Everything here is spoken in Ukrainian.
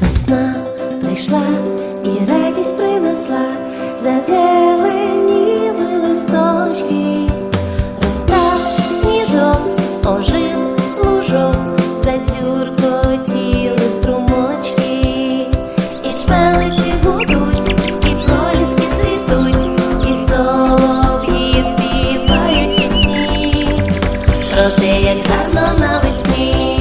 Весна прийшла і радість принесла. росте, як гарно навесні.